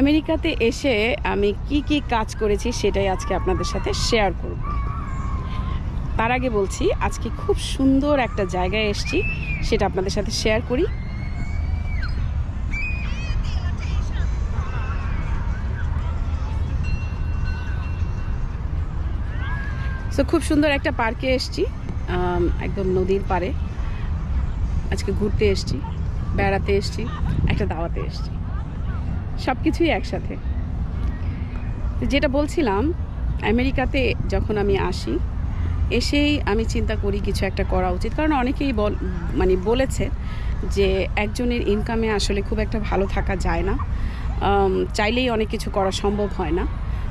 আমেরিকাতে এসে আমি কি কি কাজ করেছি সেটাই আজকে আপনাদের সাথে শেয়ার করব। তার আগে বলছি, আজকে খুব সুন্দর একটা জায়গায় এসেছি, সেটা আপনাদের সাথে শেয়ার করি। সো খুব সুন্দর একটা পার্কে এসেছি একদম নদীর পাড়ে। আজকে ঘুরতে এসেছি, বেড়াতে এসেছি, একটা দাওয়াতে এসেছি। সব কিছুই একসাথে যেটা বলছিলাম, আমেরিকাতে যখন আমি আসি, এসেই আমি চিন্তা করি কিছু একটা করা উচিত। কারণ অনেকেই বল মানে বলেছে যে একজনের ইনকামে আসলে খুব একটা ভালো থাকা যায় না। চাইলেই অনেক কিছু করা সম্ভব হয় না।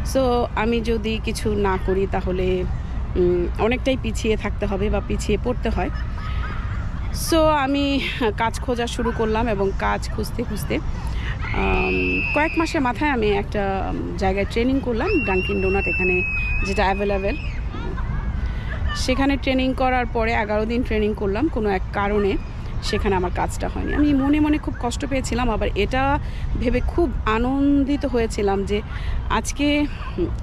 সো আমি যদি কিছু না করি তাহলে অনেকটাই পিছিয়ে থাকতে হবে বা পিছিয়ে পড়তে হয়। সো আমি কাজ খোঁজা শুরু করলাম এবং কাজ খুঁজতে খুঁজতে কয়েক মাসের মাথায় আমি একটা জায়গায় ট্রেনিং করলাম ডাঙ্কিন ডোনাট এখানে, যেটা অ্যাভেলেবেল সেখানে ট্রেনিং করার পরে এগারো দিন ট্রেনিং করলাম, কোনো এক কারণে সেখানে আমার কাজটা হয়নি। আমি মনে মনে খুব কষ্ট পেয়েছিলাম, আবার এটা ভেবে খুব আনন্দিত হয়েছিলাম যে আজকে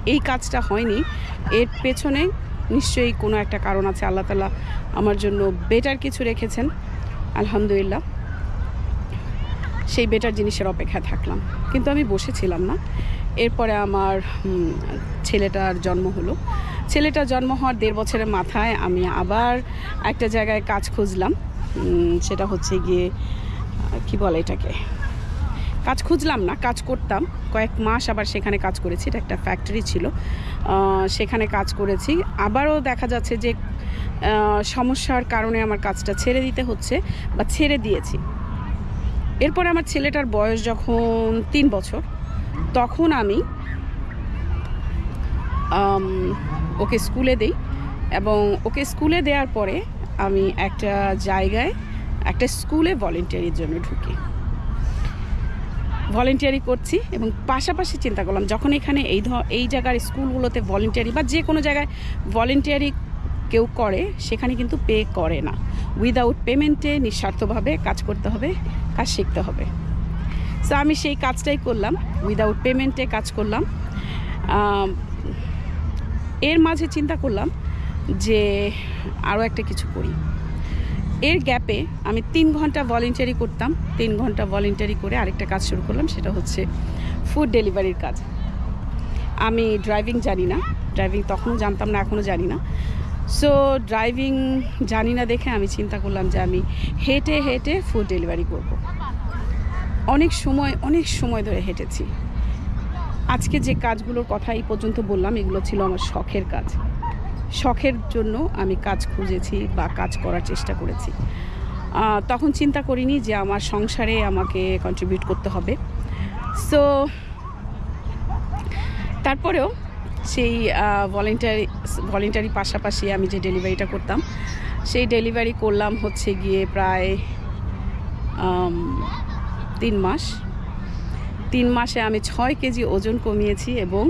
এই কাজটা হয়নি। এর পেছনে নিশ্চয়ই কোনো একটা কারণ আছে, আল্লাহ তালা আমার জন্য বেটার কিছু রেখেছেন। আলহামদুলিল্লাহ, সেই বেটার জিনিসের অপেক্ষায় থাকলাম। কিন্তু আমি বসেছিলাম না। এরপরে আমার ছেলেটার জন্ম হলো। ছেলেটার জন্ম হওয়ার দেড় বছরের মাথায় আমি আবার একটা জায়গায় কাজ খুঁজলাম। সেটা হচ্ছে গিয়ে কি বলে এটাকে? কাজ খুঁজলাম না, কাজ করতাম। কয়েক মাস আবার সেখানে কাজ করেছি, এটা একটা ফ্যাক্টরি ছিল। সেখানে কাজ করেছি। আবারও দেখা যাচ্ছে যে সমস্যার কারণে আমার কাজটা ছেড়ে দিতে হচ্ছে বা ছেড়ে দিয়েছি। এরপরে আমার ছেলেটার বয়স যখন তিন বছর, তখন আমি ওকে স্কুলে দেই এবং ওকে স্কুলে দেওয়ার পরে আমি একটা জায়গায়, একটা স্কুলে ভলেন্টিয়ারির জন্য ঢুকি। ভলেন্টিয়ারি করছি এবং পাশাপাশি চিন্তা করলাম, যখন এখানে এই এই জায়গার স্কুলগুলোতে ভলেন্টিয়ারি বা যে কোনো জায়গায় ভলেন্টিয়ারি কেউ করে, সেখানে কিন্তু পে করে না। উইদাউট পেমেন্টে নিঃস্বার্থভাবে কাজ করতে হবে, কাজ শিখতে হবে। সো আমি সেই কাজটাই করলাম উইদাউট পেমেন্টে কাজ করলাম। এর মাঝে চিন্তা করলাম যে আরও একটা কিছু করি। এর গ্যাপে আমি তিন ঘণ্টা ভলেন্টারি করতাম, তিন ঘণ্টা ভলেন্টারি করে আরেকটা কাজ শুরু করলাম, সেটা হচ্ছে ফুড ডেলিভারির কাজ। আমি ড্রাইভিং জানি না ড্রাইভিং তখনও জানতাম না, এখনও জানি না। সো ড্রাইভিং জানি না দেখে আমি চিন্তা করলাম যে আমি হেঁটে হেঁটে ফুড ডেলিভারি করব। অনেক সময় অনেক সময় ধরে হেঁটেছি। আজকে যে কাজগুলোর কথা এই পর্যন্ত বললাম, এগুলো ছিল আমার শখের কাজ। শখের জন্য আমি কাজ খুঁজেছি বা কাজ করার চেষ্টা করেছি। তখন চিন্তা করিনি যে আমার সংসারে আমাকে কন্ট্রিবিউট করতে হবে। সো তারপরেও সেই ভলেন্টারি ভলেন্টারি পাশাপাশি আমি যে ডেলিভারিটা করতাম, সেই ডেলিভারি করলাম হচ্ছে গিয়ে প্রায় তিন মাস। তিন মাসে আমি ছয় কেজি ওজন কমিয়েছি এবং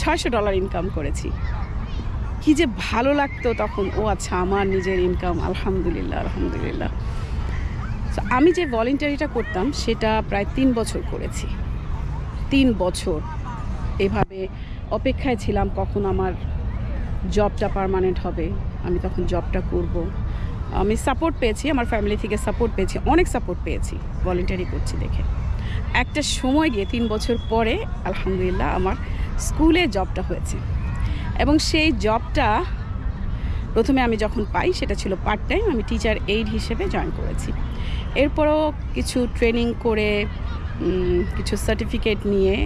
ছয়শো ডলার ইনকাম করেছি। কি যে ভালো লাগতো তখন। ও আচ্ছা আমার নিজের ইনকাম আলহামদুলিল্লাহ আলহামদুলিল্লাহ। আমি যে ভলেন্টারিটা করতাম, সেটা প্রায় তিন বছর করেছি। তিন বছর। এভাবে অপেক্ষায় ছিলাম কখন আমার জবটা পার্মানেন্ট হবে, আমি তখন জবটা করব। আমি সাপোর্ট পেয়েছি, আমার ফ্যামিলি থেকে সাপোর্ট পেয়েছি, অনেক সাপোর্ট পেয়েছি ভলেন্টারি করছি দেখে। একটা সময় গিয়ে তিন বছর পরে, আলহামদুলিল্লাহ, আমার স্কুলে জবটা হয়েছে। এবং সেই জবটা প্রথমে আমি যখন পাই, সেটা ছিল পার্ট টাইম আমি টিচার এইড হিসেবে জয়েন করেছি। এরপরও কিছু ট্রেনিং করে কিছু সার্টিফিকেট নিয়ে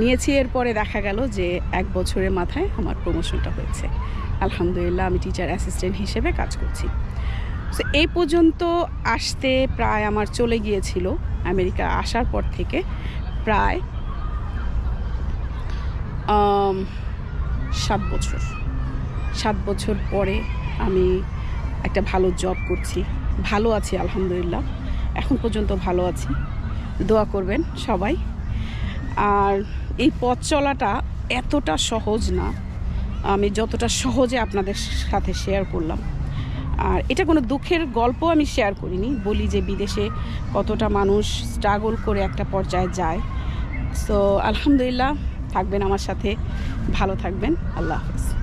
নিয়েছি। এরপরে দেখা গেল যে এক বছরের মাথায় আমার প্রমোশনটা হয়েছে। আলহামদুলিল্লাহ, আমি টিচার অ্যাসিস্ট্যান্ট হিসেবে কাজ করছি। সো এই পর্যন্ত আসতে প্রায় আমার চলে গিয়েছিল আমেরিকা আসার পর থেকে। প্রায় সাত বছর। সাত বছর পরে আমি একটা ভালো জব করছি। ভালো আছি, আলহামদুলিল্লাহ। এখন পর্যন্ত ভালো আছি। দোয়া করবেন সবাই। আর এই পথ চলাটা এতটা সহজ না। আমি যতটা সহজে আপনাদের সাথে শেয়ার করলাম। আর এটা কোনো দুঃখের গল্প আমি শেয়ার করিনি। বলি যে বিদেশে কতটা মানুষ স্ট্রাগল করে একটা পর্যায়ে যায়। সো আলহামদুলিল্লাহ থাকবেন আমার সাথে। ভালো থাকবেন। আল্লাহ হাফেজ।